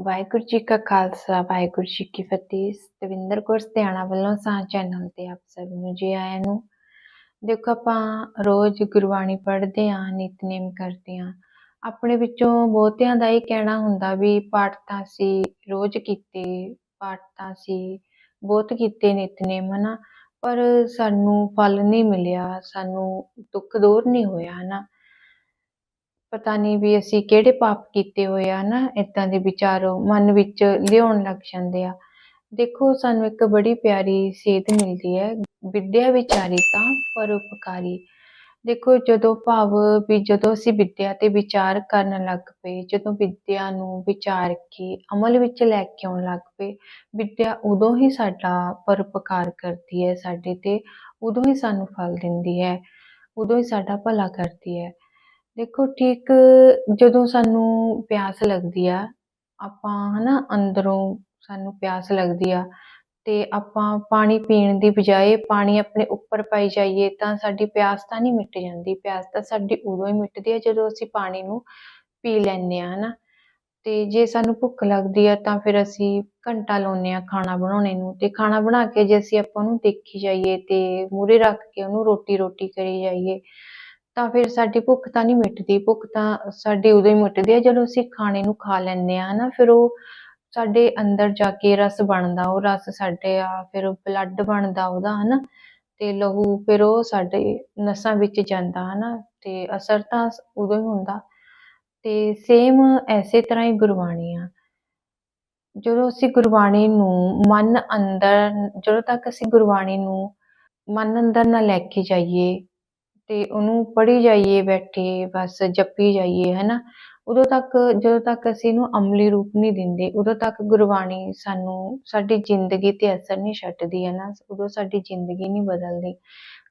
ਵਾਹਿਗੁਰੂ ਜੀ ਕਾ ਖਾਲਸਾ, ਵਾਹਿਗੁਰੂ ਜੀ ਕੀ ਫਤਿਹ। ਦਵਿੰਦਰ ਕੌਰ ਸਤਿਆਣਾ ਵੱਲੋਂ ਸਾਂ ਚੈਨਲ ਤੇ ਆਪ ਸਭ ਨੂੰ ਜੀ ਆਇਆਂ ਨੂੰ। ਦੇਖੋ, ਆਪਾਂ ਰੋਜ਼ ਗੁਰਬਾਣੀ ਪੜ੍ਹਦੇ ਆਂ, ਨਿਤਨੇਮ ਕਰਦੇ ਆਂ। ਆਪਣੇ ਵਿੱਚੋਂ ਬਹੁਤਿਆਂ ਦਾ ਇਹ ਕਹਿਣਾ ਹੁੰਦਾ ਵੀ ਪਾਠ ਤਾਂ ਸੀ ਰੋਜ਼ ਕੀਤੇ, ਪਾਠ ਤਾਂ ਸੀ ਬਹੁਤ ਕੀਤੇ ਨਿਤਨੇਮ, ਹਨਾ। ਪਰ ਸਾਨੂੰ ਫਲ ਨਹੀਂ ਮਿਲਿਆ, ਸਾਨੂੰ ਦੁੱਖ ਦੂਰ ਨਹੀਂ ਹੋਇਆ, ਹਨਾ। ਪਤਾ ਨਹੀਂ ਵੀ ਅਸੀਂ ਕਿਹੜੇ ਪਾਪ ਕੀਤੇ ਹੋਏ ਆ ਨਾ ਇਦਾਂ ਦੇ ਵਿਚਾਰ ਮਨ ਵਿੱਚ ਲਿਆਉਣ ਲੱਗ ਜਾਂਦੇ ਆ। ਦੇਖੋ, ਸਾਨੂੰ ਇੱਕ ਬੜੀ ਪਿਆਰੀ ਸੇਧ ਮਿਲਦੀ ਹੈ, ਵਿਦਿਆ ਵਿਚਾਰੀ ਤਾਂ ਪਰਉਪਕਾਰੀ। ਦੇਖੋ, ਜਦੋਂ ਭਾਵ ਵੀ ਜਦੋਂ ਅਸੀਂ ਵਿਦਿਆ ਤੇ ਵਿਚਾਰ ਕਰਨ ਲੱਗ ਪਏ, ਜਦੋਂ ਵਿਦਿਆ ਨੂੰ ਵਿਚਾਰ ਕੇ, ਅਮਲ ਵਿੱਚ ਲੈ ਕੇ ਆਉਣ ਲੱਗ ਪਏ, ਵਿਦਿਆ ਉਦੋਂ ਹੀ ਸਾਡਾ ਪਰਉਪਕਾਰ ਕਰਦੀ ਹੈ ਸਾਡੇ ਤੇ, ਉਦੋਂ ਹੀ ਸਾਨੂੰ ਫਲ ਦਿੰਦੀ ਹੈ, ਉਦੋਂ ਹੀ ਸਾਡਾ ਭਲਾ ਕਰਦੀ ਹੈ। ਦੇਖੋ, ਠੀਕ ਜਦੋਂ ਸਾਨੂੰ ਪਿਆਸ ਲੱਗਦੀ ਆ, ਆਪਾਂ ਹਨਾ ਅੰਦਰੋਂ ਸਾਨੂੰ ਪਿਆਸ ਲੱਗਦੀ ਆ ਤੇ ਆਪਾਂ ਪਾਣੀ ਪੀਣ ਦੀ ਬਜਾਏ ਪਾਣੀ ਆਪਣੇ ਉੱਪਰ ਪਾਈ ਜਾਈਏ ਤਾਂ ਸਾਡੀ ਪਿਆਸ ਤਾਂ ਨਹੀਂ ਮਿਟ ਜਾਂਦੀ। ਪਿਆਸ ਤਾਂ ਸਾਡੀ ਉਦੋਂ ਹੀ ਮਿਟਦੀ ਆ ਜਦੋਂ ਅਸੀਂ ਪਾਣੀ ਨੂੰ ਪੀ ਲੈਂਦੇ ਆ ਹਨਾ। ਤੇ ਜੇ ਸਾਨੂੰ ਭੁੱਖ ਲੱਗਦੀ ਆ ਤਾਂ ਫਿਰ ਅਸੀਂ ਘੰਟਾ ਲਾਉਂਦੇ ਆ ਖਾਣਾ ਬਣਾਉਣੇ ਨੂੰ ਤੇ ਖਾਣਾ ਬਣਾ ਕੇ ਜੇ ਅਸੀਂ ਆਪਾਂ ਨੂੰ ਦੇਖੀ ਜਾਈਏ ਤੇ ਮੂਰੇ ਰੱਖ ਕੇ ਉਹਨੂੰ ਰੋਟੀ ਰੋਟੀ ਕਰੀ ਜਾਈਏ ਤਾਂ ਫਿਰ ਸਾਡੀ ਭੁੱਖ ਤਾਂ ਨਹੀਂ ਮਿਟਦੀ, ਭੁੱਖ ਤਾਂ ਸਾਡੀ ਉਦੋਂ ਹੀ ਮਿਟਦੀ ਹੈ, ਜਦੋਂ ਅਸੀਂ ਖਾਣੇ ਨੂੰ ਖਾ ਲੈਂਦੇ ਆ ਹਨਾ, ਫਿਰ ਉਹ ਸਾਡੇ ਅੰਦਰ ਜਾ ਕੇ ਰਸ ਬਣਦਾ, ਉਹ ਰਸ ਸਾਡੇ ਆ, ਫਿਰ ਬਲੱਡ ਬਣਦਾ ਉਹਦਾ, ਹਨਾ, ਤੇ ਲਹੂ ਫਿਰ ਉਹ ਸਾਡੇ ਨਸਾਂ ਵਿੱਚ ਜਾਂਦਾ, ਹਨਾ, ਤੇ ਅਸਰ ਤਾਂ ਉਦੋਂ ਹੀ ਹੁੰਦਾ, ਤੇ ਸੇਮ ਐਸੇ ਤਰ੍ਹਾਂ ਹੀ ਗੁਰਬਾਣੀ ਆ ਜਦੋਂ ਅਸੀਂ ਗੁਰਬਾਣੀ ਨੂੰ ਮਨ ਅੰਦਰ, ਜਦੋਂ ਤੱਕ ਅਸੀਂ ਗੁਰਬਾਣੀ ਨੂੰ ਮਨ ਅੰਦਰ ਨਾ ਲੈ ਕੇ ਜਾਈਏ ਤੇ ਉਹਨੂੰ ਪੜ੍ਹੀ ਜਾਈਏ ਬੈਠੇ ਬਸ ਜਪੀ ਜਾਈਏ, ਹਨਾ? ਉਦੋਂ ਤੱਕ, ਜਦੋਂ ਤੱਕ ਅਸੀਂ ਇਹਨੂੰ ਅਮਲੀ ਰੂਪ ਨਹੀਂ ਦਿੰਦੇ, ਉਦੋਂ ਤੱਕ ਗੁਰਬਾਣੀ ਸਾਨੂੰ ਸਾਡੀ ਜ਼ਿੰਦਗੀ ਤੇ ਅਸਰ ਨਹੀਂ ਛੱਡਦੀ ਹੈ ਨਾ ਉਦੋਂ ਸਾਡੀ ਜ਼ਿੰਦਗੀ ਨਹੀਂ ਬਦਲਦੀ।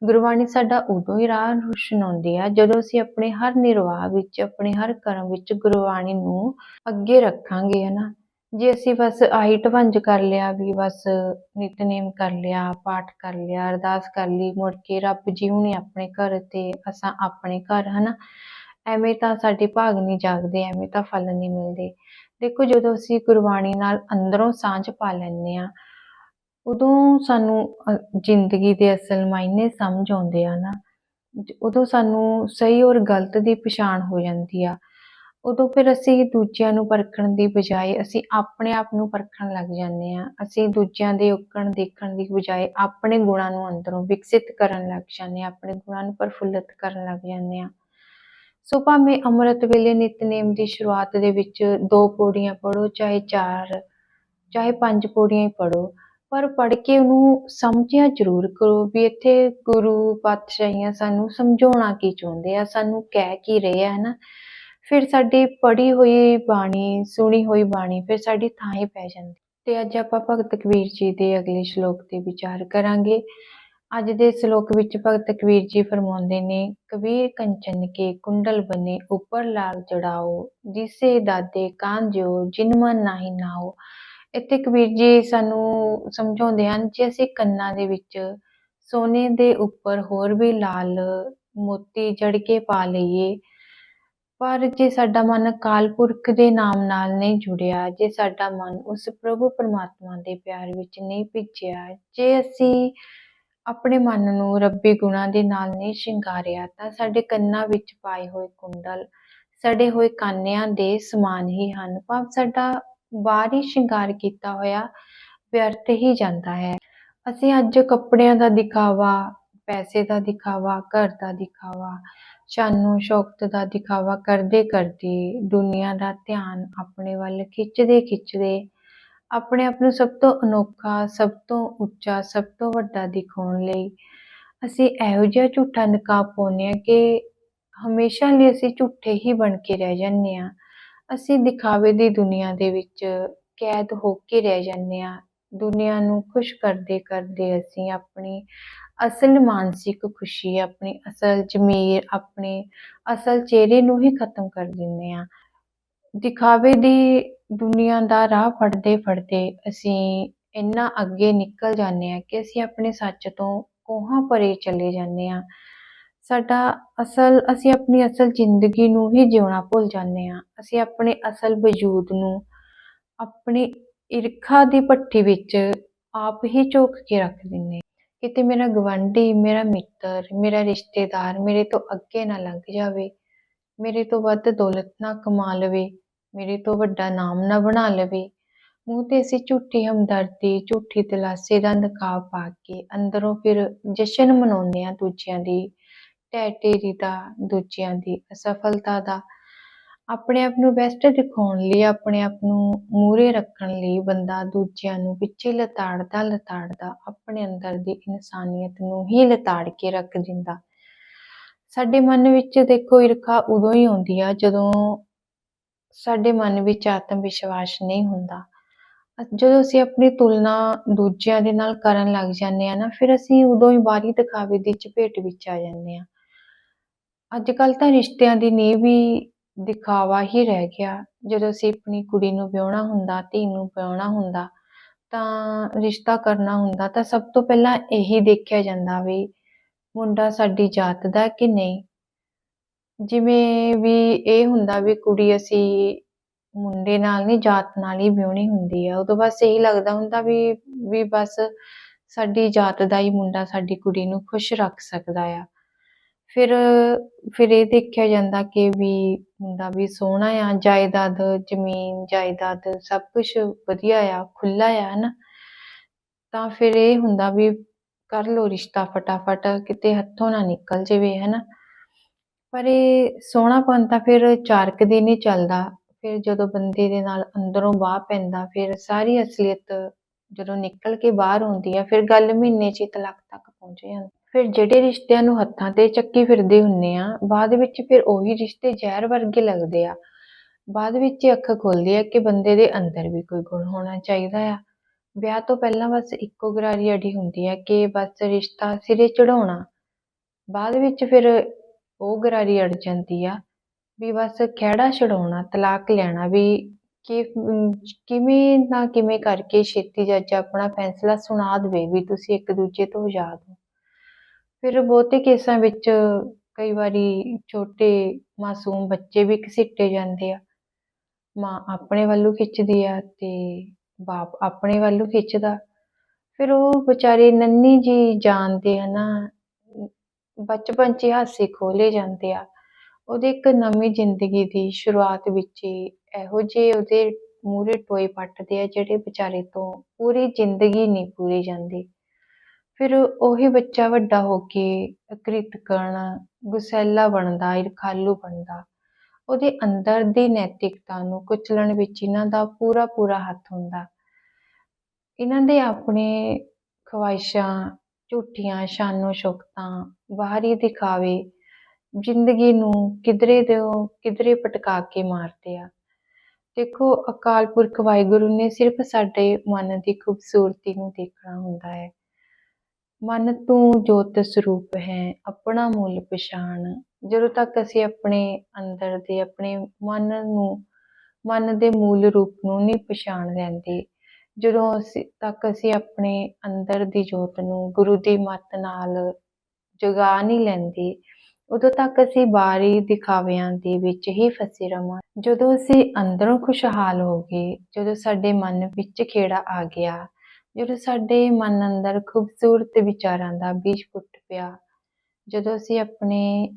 ਗੁਰਬਾਣੀ ਸਾਡਾ ਉਦੋਂ ਹੀ ਰਾਹ ਰੁਸ਼ਨਾਉਂਦੀ ਆ, ਜਦੋਂ ਅਸੀਂ ਆਪਣੇ ਹਰ ਨਿਰਵਾਹ ਵਿੱਚ, ਆਪਣੇ ਹਰ ਕਰਮ ਵਿੱਚ ਗੁਰਬਾਣੀ ਨੂੰ ਅੱਗੇ ਰੱਖਾਂਗੇ, ਹਨਾ? ਜੇ ਅਸੀਂ ਬਸ ਆਹੀ ਢਵੰਜ ਕਰ ਲਿਆ ਵੀ ਬਸ ਨਿਤਨੇਮ ਕਰ ਲਿਆ, ਪਾਠ ਕਰ ਲਿਆ, ਅਰਦਾਸ ਕਰ ਲਈ, ਮੁੜ ਕੇ ਰੱਬ ਜੀ ਹੁਣੇ ਆਪਣੇ ਘਰ ਤੇ ਅਸਾਂ ਆਪਣੇ ਘਰ, ਹਨਾ? ਐਵੇਂ ਤਾਂ ਸਾਡੇ ਭਾਗ ਨਹੀਂ ਜਾਗਦੇ, ਐਵੇਂ ਤਾਂ ਫਲ ਨਹੀਂ ਮਿਲਦੇ। ਦੇਖੋ, ਜਦੋਂ ਅਸੀਂ ਗੁਰਬਾਣੀ ਨਾਲ ਅੰਦਰੋਂ ਸਾਂਝ ਪਾ ਲੈਂਦੇ ਆ ਉਦੋਂ ਸਾਨੂੰ ਜ਼ਿੰਦਗੀ ਦੇ ਅਸਲ ਮਾਇਨੇ ਸਮਝ ਆਉਂਦੇ ਆ ਨਾ ਉਦੋਂ ਸਾਨੂੰ ਸਹੀ ਔਰ ਗਲਤ ਦੀ ਪਛਾਣ ਹੋ ਜਾਂਦੀ ਆ। ਉਦੋਂ ਫਿਰ ਅਸੀਂ ਦੂਜਿਆਂ ਨੂੰ ਪਰਖਣ ਦੀ ਬਜਾਏ ਅਸੀਂ ਆਪਣੇ ਆਪ ਨੂੰ ਪਰਖਣ ਲੱਗ ਜਾਂਦੇ ਹਾਂ। ਅਸੀਂ ਦੂਜਿਆਂ ਦੇ ਉੱਕਣ ਦੇਖਣ ਦੀ ਬਜਾਏ ਆਪਣੇ ਗੁਣਾਂ ਨੂੰ ਅੰਦਰੋਂ ਵਿਕਸਿਤ ਕਰਨ ਲੱਗ ਜਾਂਦੇ ਹਾਂ, ਆਪਣੇ ਗੁਣਾਂ ਨੂੰ ਪ੍ਰਫੁੱਲਤ ਕਰਨ ਲੱਗ ਜਾਂਦੇ ਹਾਂ। ਸੋ ਭਾਵੇਂ ਅੰਮ੍ਰਿਤ ਵੇਲੇ ਨਿਤਨੇਮ ਦੀ ਸ਼ੁਰੂਆਤ ਦੇ ਵਿੱਚ ਦੋ ਪੌੜੀਆਂ ਪੜੋ ਚਾਹੇ ਚਾਰ, ਚਾਹੇ ਪੰਜ ਪੌੜੀਆਂ ਹੀ ਪੜੋ ਪਰ ਪੜ ਕੇ ਉਹਨੂੰ ਸਮਝਿਆ ਜ਼ਰੂਰ ਕਰੋ ਵੀ ਇੱਥੇ ਗੁਰੂ ਪਾਤਸ਼ਾਹੀਆਂ ਸਾਨੂੰ ਸਮਝਾਉਣਾ ਕੀ ਚਾਹੁੰਦੇ ਆ, ਸਾਨੂੰ ਕਹਿ ਕੀ ਰਹੇ ਆ, ਹਨਾ? ਫਿਰ ਸਾਡੀ ਪੜ੍ਹੀ ਹੋਈ ਬਾਣੀ, ਸੁਣੀ ਹੋਈ ਬਾਣੀ ਫਿਰ ਸਾਡੀ ਥਾਂ ਹੀ ਪੈ ਜਾਂਦੀ। ਤੇ ਅੱਜ ਆਪਾਂ ਭਗਤ ਕਬੀਰ ਜੀ ਦੇ ਅਗਲੇ ਸ਼ਲੋਕ ਤੇ ਵਿਚਾਰ ਕਰਾਂਗੇ। ਅੱਜ ਦੇ ਸ਼ਲੋਕ ਵਿੱਚ ਭਗਤ ਕਬੀਰ ਜੀ ਫਰਮਾਉਂਦੇ ਨੇ, ਕਬੀਰ ਕੰਚਨ ਕੇ ਕੁੰਡਲ ਬਨੇ, ਉੱਪਰ ਲਾਲ ਚੜਾਓ, ਜਿਸੇ ਦਾਦੇ ਕਾਂਜੋ ਜਿਨ ਮਨ ਨਾਹੀ ਨਾਓ। ਇੱਥੇ ਕਬੀਰ ਜੀ ਸਾਨੂੰ ਸਮਝਾਉਂਦੇ ਹਨ ਜੇ ਅਸੀਂ ਕੰਨਾਂ ਦੇ ਵਿੱਚ ਸੋਨੇ ਦੇ ਉੱਪਰ ਹੋਰ ਵੀ ਲਾਲ ਮੋਤੀ ਜੜ ਕੇ ਪਾ ਲਈਏ। ਪਰ ਜੇ ਸਾਡਾ ਮਨ ਅਕਾਲ ਪੁਰਖ ਦੇ ਨਾਮ ਨਾਲ ਨਹੀਂ ਜੁੜਿਆ, ਜੇ ਸਾਡਾ ਮਨ ਉਸ ਪ੍ਰਭੂ ਪਰਮਾਤਮਾ ਦੇ ਪਿਆਰ ਵਿੱਚ ਨਹੀਂ ਭਿੱਜਿਆ, ਜੇ ਅਸੀਂ ਆਪਣੇ ਮਨ ਨੂੰ ਰੱਬੀ ਗੁਣਾਂ ਦੇ ਨਾਲ ਨਹੀਂ ਸ਼ਿੰਗਾਰਿਆ, ਤਾਂ ਸਾਡੇ ਕੰਨਾਂ ਵਿੱਚ ਪਾਏ ਹੋਏ ਕੁੰਡਲ, ਸੜੇ ਹੋਏ ਕਾਨਿਆਂ ਦੇ ਸਮਾਨ ਹੀ ਹਨ। ਭਾਵ ਸਾਡਾ ਬਾਹਰੀ ਸ਼ਿੰਗਾਰ ਕੀਤਾ ਹੋਇਆ, ਵਿਅਰਥ ਹੀ ਜਾਂਦਾ ਹੈ। ਅਸੀਂ ਅੱਜ ਕੱਪੜਿਆਂ ਦਾ ਦਿਖਾਵਾ, ਪੈਸੇ ਦਾ ਦਿਖਾਵਾ, ਘਰ ਦਾ ਦਿਖਾਵਾ ਸ਼ਾਨੋ ਸ਼ੌਕਤ ਦਾ ਦਿਖਾਵਾ ਕਰਦੇ ਕਰਦੇ ਦੁਨੀਆ ਦਾ ਧਿਆਨ ਆਪਣੇ ਵੱਲ ਖਿੱਚਦੇ ਖਿੱਚਦੇ ਆਪਣੇ ਆਪ ਨੂੰ ਸਭ ਤੋਂ ਅਨੋਖਾ, ਸਭ ਤੋਂ ਉੱਚਾ, ਸਭ ਤੋਂ ਵੱਡਾ ਦਿਖਾਉਣ ਲਈ ਅਸੀਂ ਇਹੋ ਜਿਹਾ ਝੂਠਾ ਨਕਾਬ ਪਾਉਂਦੇ ਆ ਕਿ ਹਮੇਸ਼ਾ ਲਈ ਅਸੀਂ ਝੂਠੇ ਹੀ ਬਣ ਕੇ ਰਹਿ ਜਾਂਦੇ ਆ ਅਸੀਂ ਦਿਖਾਵੇ ਦੀ ਦੁਨੀਆ ਦੇ ਵਿੱਚ ਕੈਦ ਹੋ ਕੇ ਰਹਿ ਜਾਂਦੇ ਆ ਦੁਨੀਆ ਨੂੰ ਖੁਸ਼ ਕਰਦੇ ਕਰਦੇ ਅਸੀਂ ਆਪਣੀ ਅਸਲ ਮਾਨਸਿਕ ਖੁਸ਼ੀ ਆਪਣੀ, ਅਸਲ ਜ਼ਮੀਰ ਆਪਣੇ, ਅਸਲ ਚਿਹਰੇ ਨੂੰ ਹੀ ਖਤਮ ਕਰ ਦਿੰਦੇ ਆ ਦਿਖਾਵੇ ਦੀ ਦੁਨੀਆ ਦਾ ਰਾਹ ਫੜਦੇ ਫੜਦੇ ਅਸੀਂ ਇੰਨਾ ਅੱਗੇ ਨਿਕਲ ਜਾਂਦੇ ਆ ਕਿ ਅਸੀਂ ਆਪਣੇ ਸੱਚ ਤੋਂ ਕੋਹਾਂ ਪਰੇ ਚਲੇ ਜਾਂਦੇ ਆ ਸਾਡਾ ਅਸਲ, ਅਸੀਂ ਆਪਣੀ ਅਸਲ ਜ਼ਿੰਦਗੀ ਨੂੰ ਹੀ ਜਿਉਣਾ ਭੁੱਲ ਜਾਂਦੇ ਆ ਅਸੀਂ ਆਪਣੇ ਅਸਲ ਵਜੂਦ ਨੂੰ ਆਪਣੀ ਈਰਖਾ ਦੀ ਭੱਠੀ ਵਿੱਚ ਆਪ ਹੀ ਝੋਕ ਕੇ ਰੱਖ ਦਿੰਦੇ ਕਿਤੇ ਮੇਰਾ ਗਵਾਂਢੀ ਮੇਰਾ ਮਿੱਤਰ, ਮੇਰਾ ਰਿਸ਼ਤੇਦਾਰ ਮੇਰੇ ਤੋਂ ਅੱਗੇ ਨਾ ਲੰਘ ਜਾਵੇ, ਮੇਰੇ ਤੋਂ ਵੱਧ ਦੌਲਤ ਨਾ ਕਮਾ ਲਵੇ, ਮੇਰੇ ਤੋਂ ਵੱਡਾ ਨਾਮ ਨਾ ਬਣਾ ਲਵੇ। ਮੂੰਹ ਤੇ ਅਸੀਂ ਝੂਠੀ ਹਮਦਰਦੀ, ਝੂਠੀ ਦਿਲਾਸੇ ਦਾ ਨਕਾਬ ਪਾ ਕੇ ਅੰਦਰੋਂ ਫਿਰ ਜਸ਼ਨ ਮਨਾਉਂਦੇ ਹਾਂ ਦੂਜਿਆਂ ਦੀ, ਢਹਿ ਢੇਰੀ ਦਾ, ਦੂਜਿਆਂ ਦੀ ਅਸਫਲਤਾ ਦਾ। ਆਪਣੇ ਆਪ ਨੂੰ ਬੈਸਟ ਦਿਖਾਉਣ ਲਈ, ਆਪਣੇ ਆਪ ਨੂੰ ਮੂਹਰੇ ਰੱਖਣ ਲਈ ਬੰਦਾ ਦੂਜਿਆਂ ਨੂੰ ਪਿੱਛੇ ਲਤਾੜਦਾ ਲਤਾੜਦਾ ਆਪਣੇ ਅੰਦਰ ਦੀ ਇਨਸਾਨੀਅਤ ਨੂੰ ਹੀ ਲਤਾੜ ਕੇ ਰੱਖ ਦਿੰਦਾ। ਸਾਡੇ ਮਨ ਵਿੱਚ ਦੇਖੋ ਈਰਖਾ ਉਦੋਂ ਹੀ ਆਉਂਦੀ ਆ ਜਦੋਂ ਸਾਡੇ ਮਨ ਵਿੱਚ ਆਤਮ ਵਿਸ਼ਵਾਸ ਨਹੀਂ ਹੁੰਦਾ। ਜਦੋਂ ਅਸੀਂ ਆਪਣੀ ਤੁਲਨਾ ਦੂਜਿਆਂ ਦੇ ਨਾਲ ਕਰਨ ਲੱਗ ਜਾਂਦੇ ਆ ਨਾ, ਫਿਰ ਅਸੀਂ ਉਦੋਂ ਹੀ ਬਾਹਰੀ ਦਿਖਾਵੇ ਦੀ ਚਪੇਟ ਵਿੱਚ ਆ ਜਾਂਦੇ ਆ। ਅੱਜ ਕੱਲ ਤਾਂ ਰਿਸ਼ਤਿਆਂ ਦੀ ਨੀਂਹ ਵੀ ਦਿਖਾਵਾ ਹੀ ਰਹਿ ਗਿਆ। ਜਦੋਂ ਅਸੀਂ ਆਪਣੀ ਕੁੜੀ ਨੂੰ ਵਿਆਹੁਣਾ ਹੁੰਦਾ, ਧੀ ਨੂੰ ਵਿਆਹੁਣਾ ਹੁੰਦਾ, ਤਾਂ ਰਿਸ਼ਤਾ ਕਰਨਾ ਹੁੰਦਾ, ਤਾਂ ਸਭ ਤੋਂ ਪਹਿਲਾਂ ਇਹੀ ਦੇਖਿਆ ਜਾਂਦਾ ਵੀ ਮੁੰਡਾ ਸਾਡੀ ਜਾਤ ਦਾ ਕਿ ਨਹੀਂ। ਜਿਵੇਂ ਵੀ ਇਹ ਹੁੰਦਾ ਵੀ ਕੁੜੀ ਅਸੀਂ ਮੁੰਡੇ ਨਾਲ ਨਹੀਂ, ਜਾਤ ਨਾਲ ਹੀ ਵਿਆਹੁਣੀ ਹੁੰਦੀ ਆ। ਉਦੋਂ ਬਸ ਇਹੀ ਲੱਗਦਾ ਹੁੰਦਾ ਵੀ ਵੀ ਬਸ ਸਾਡੀ ਜਾਤ ਦਾ ਹੀ ਮੁੰਡਾ ਸਾਡੀ ਕੁੜੀ ਨੂੰ ਖੁਸ਼ ਰੱਖ ਸਕਦਾ ਆ। ਫਿਰ ਫਿਰ ਇਹ ਦੇਖਿਆ ਜਾਂਦਾ ਕਿ ਵੀ ਮੁੰਡਾ ਵੀ ਸੋਹਣਾ ਆ, ਜਾਇਦਾਦ, ਜ਼ਮੀਨ, ਜਾਇਦਾਦ ਸਭ ਕੁਝ ਵਧੀਆ ਆ ਖੁੱਲਾ ਆ, ਹਨਾ? ਤਾਂ ਫਿਰ ਇਹ ਹੁੰਦਾ ਵੀ ਕਰ ਲੋ ਰਿਸ਼ਤਾ ਫਟਾਫਟ, ਕਿਤੇ ਹੱਥੋਂ ਨਾ ਨਿਕਲ ਜਾਵੇ, ਹਨਾ? ਪਰ ਇਹ ਸੋਹਣਾਪਨ ਤਾਂ ਫਿਰ ਚਾਰ ਕੁ ਦਿਨ ਹੀ ਚੱਲਦਾ। ਫਿਰ ਜਦੋਂ ਬੰਦੇ ਦੇ ਨਾਲ ਅੰਦਰੋਂ ਬਾਹ ਪੈਂਦਾ, ਫਿਰ ਸਾਰੀ ਅਸਲੀਅਤ ਜਦੋਂ ਨਿਕਲ ਕੇ ਬਾਹਰ ਆਉਂਦੀ ਆ, ਫਿਰ ਗੱਲ ਮਹੀਨੇ 'ਚ ਹੀ ਤਲਾਕ ਤੱਕ ਪਹੁੰਚ ਜਾਂਦੀ। ਫਿਰ ਜਿਹੜੇ ਰਿਸ਼ਤਿਆਂ ਨੂੰ ਹੱਥਾਂ ਤੇ ਚੱਕੀ ਫਿਰਦੇ ਹੁੰਨੇ ਆ, ਬਾਅਦ ਵਿੱਚ ਫਿਰ ਉਹੀ ਰਿਸ਼ਤੇ ਜ਼ਹਿਰ ਵਰਗੇ ਲੱਗਦੇ ਆ। ਬਾਅਦ ਵਿੱਚ ਅੱਖ ਖੁੱਲਦੀ ਆ ਕਿ ਬੰਦੇ ਦੇ ਅੰਦਰ ਵੀ ਕੋਈ ਗੁਣ ਹੋਣਾ ਚਾਹੀਦਾ ਆ। ਵਿਆਹ ਤੋਂ ਪਹਿਲਾਂ ਬਸ ਇੱਕੋ ਗਰਾਰੀ ਅੜੀ ਹੁੰਦੀ ਆ ਕਿ ਬਸ ਰਿਸ਼ਤਾ ਸਿਰੇ ਚੜਾਉਣਾ ਬਾਅਦ ਵਿੱਚ ਫਿਰ ਉਹ ਗਰਾਰੀ ਅੜ ਜਾਂਦੀ ਆ ਵੀ ਬਸ ਖਹਿੜਾ ਛਡਾਉਣਾ, ਤਲਾਕ ਲੈਣਾ ਵੀ ਕਿ ਕਿਵੇਂ ਨਾ ਕਿਵੇਂ ਕਰਕੇ ਛੇਤੀ ਜੱਜ ਆਪਣਾ ਫੈਸਲਾ ਸੁਣਾ ਦੇਵੇ ਵੀ ਤੁਸੀਂ ਇੱਕ ਦੂਜੇ ਤੋਂ ਆਜ਼ਾਦ ਹੋ। ਫਿਰ ਬਹੁਤੇ ਕੇਸਾਂ ਵਿੱਚ ਕਈ ਵਾਰੀ ਛੋਟੇ ਮਾਸੂਮ ਬੱਚੇ ਵੀ ਘਸੀਟੇ ਜਾਂਦੇ ਆ। ਮਾਂ ਆਪਣੇ ਵੱਲੋਂ ਖਿੱਚਦੀ ਆ ਤੇ ਬਾਪ ਆਪਣੇ ਵੱਲੋਂ ਖਿੱਚਦਾ। ਫਿਰ ਉਹ ਵਿਚਾਰੇ ਨੰਨੀ ਜੀ ਜਾਣਦੇ ਆ ਨਾ, ਬਚਪਨ 'ਚ ਹੀ ਹਾਸੇ ਖੋਲੇ ਜਾਂਦੇ ਆ। ਉਹਦੇ ਇੱਕ ਨਵੀਂ ਜ਼ਿੰਦਗੀ ਦੀ ਸ਼ੁਰੂਆਤ ਵਿੱਚ ਹੀ ਇਹੋ ਜਿਹੇ ਉਹਦੇ ਮੂਹਰੇ ਟੋਏ ਪੱਟਦੇ ਆ ਜਿਹੜੇ ਵਿਚਾਰੇ ਤੋਂ ਪੂਰੀ ਜ਼ਿੰਦਗੀ ਨਹੀਂ ਪੂਰੀ ਜਾਂਦੀ। ਫਿਰ ਉਹੀ ਬੱਚਾ ਵੱਡਾ ਹੋ ਕੇ ਅਕ੍ਰਿਤਕਣ ਗੁਸੈਲਾ ਬਣਦਾ, ਈਰਖਾਲੂ ਬਣਦਾ। ਉਹਦੇ ਅੰਦਰ ਦੀ ਨੈਤਿਕਤਾ ਨੂੰ ਕੁਚਲਣ ਵਿੱਚ ਇਹਨਾਂ ਦਾ ਪੂਰਾ ਪੂਰਾ ਹੱਥ ਹੁੰਦਾ। ਇਹਨਾਂ ਦੇ ਆਪਣੇ ਖਵਾਇਸ਼ਾਂ ਝੂਠੀਆਂ, ਸ਼ਾਨੋ ਸ਼ੌਕਤਾਂ ਬਾਹਰੀ ਦਿਖਾਵੇ, ਜ਼ਿੰਦਗੀ ਨੂੰ ਕਿਧਰੇ ਤੋਂ ਕਿਧਰੇ ਪਟਕਾ ਕੇ ਮਾਰਦੇ ਆ ਦੇਖੋ, ਅਕਾਲ ਪੁਰਖ ਵਾਹਿਗੁਰੂ ਨੇ ਸਿਰਫ ਸਾਡੇ ਮਨ ਦੀ ਖੂਬਸੂਰਤੀ ਨੂੰ ਦੇਖਣਾ ਹੁੰਦਾ ਹੈ। ਮਨ ਤੂੰ ਜੋਤ ਸਰੂਪ ਹੈ, ਆਪਣਾ ਮੁੱਲ ਪਛਾਣ। ਜਦੋਂ ਤੱਕ ਅਸੀਂ ਆਪਣੇ ਅੰਦਰ ਦੇ, ਆਪਣੇ ਮਨ ਨੂੰ, ਮਨ ਦੇ ਮੂਲ ਰੂਪ ਨੂੰ ਨਹੀਂ ਪਛਾਣ ਲੈਂਦੇ, ਜਦੋਂ ਅਸੀਂ, ਤੱਕ ਅਸੀਂ ਆਪਣੇ ਅੰਦਰ ਦੀ ਜੋਤ ਨੂੰ ਗੁਰੂ ਦੀ ਮੱਤ ਨਾਲ ਜਗਾ ਨਹੀਂ ਲੈਂਦੇ, ਉਦੋਂ ਤੱਕ ਅਸੀਂ ਬਾਹਰੀ ਦਿਖਾਵਿਆਂ ਦੇ ਵਿੱਚ ਹੀ ਫਸੇ ਰਵਾਂ। ਜਦੋਂ ਅਸੀਂ ਅੰਦਰੋਂ ਖੁਸ਼ਹਾਲ ਹੋ ਗਏ, ਜਦੋਂ ਸਾਡੇ ਮਨ ਵਿੱਚ ਖੇੜਾ ਆ ਗਿਆ ਜਦੋਂ ਸਾਡੇ ਮਨ ਅੰਦਰ ਖੂਬਸੂਰਤ ਵਿਚਾਰਾਂ ਦਾ ਬੀਜ ਫੁੱਟ ਪਿਆ, ਜਦੋਂ ਅਸੀਂ ਆਪਣੇ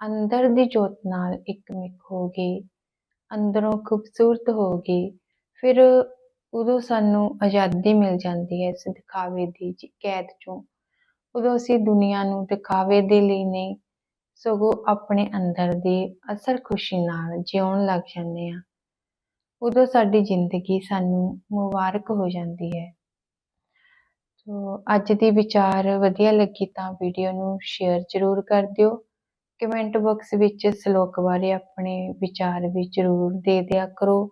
ਅੰਦਰ ਦੀ ਜੋਤ ਨਾਲ ਇੱਕ ਇੱਕਮਿਕ ਹੋ ਗਏ, ਅੰਦਰੋਂ ਖੂਬਸੂਰਤ ਹੋ ਗਏ, ਫਿਰ ਉਦੋਂ ਸਾਨੂੰ ਆਜ਼ਾਦੀ ਮਿਲ ਜਾਂਦੀ ਹੈ ਇਸ ਦਿਖਾਵੇ ਦੀ ਕੈਦ ਚੋਂ। ਉਦੋਂ ਅਸੀਂ ਦੁਨੀਆ ਨੂੰ ਦਿਖਾਵੇ ਦੇ ਲਈ ਨਹੀਂ, ਸਗੋਂ ਆਪਣੇ ਅੰਦਰ ਦੀ ਅਸਰ ਖੁਸ਼ੀ ਨਾਲ ਜਿਉਣ ਲੱਗ ਜਾਂਦੇ ਆ ਉਦੋਂ ਸਾਡੀ ਜ਼ਿੰਦਗੀ ਸਾਨੂੰ ਮੁਬਾਰਕ ਹੋ ਜਾਂਦੀ ਹੈ। ਸੋ ਅੱਜ ਦੀ ਵਿਚਾਰ ਵਧੀਆ ਲੱਗੀ ਤਾਂ ਵੀਡੀਓ ਨੂੰ ਸ਼ੇਅਰ ਜ਼ਰੂਰ ਕਰ ਦਿਓ। ਕਮੈਂਟ ਬਾਕਸ ਵਿੱਚ ਸ਼ਲੋਕ ਬਾਰੇ ਆਪਣੇ ਵਿਚਾਰ ਵੀ ਜ਼ਰੂਰ ਦੇ ਦਿਆ ਕਰੋ।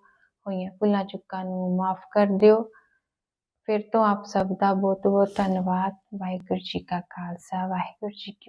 ਹੋਈਆਂ ਭੁੱਲਾਂ ਚੁੱਕਾਂ ਨੂੰ ਮਾਫ ਕਰ ਦਿਓ। ਫਿਰ ਤੋਂ ਆਪ ਸਭ ਦਾ ਬਹੁਤ ਬਹੁਤ ਧੰਨਵਾਦ। ਵਾਹਿਗੁਰੂ ਜੀ ਕਾ ਖਾਲਸਾ, ਵਾਹਿਗੁਰੂ ਜੀ ਕੀ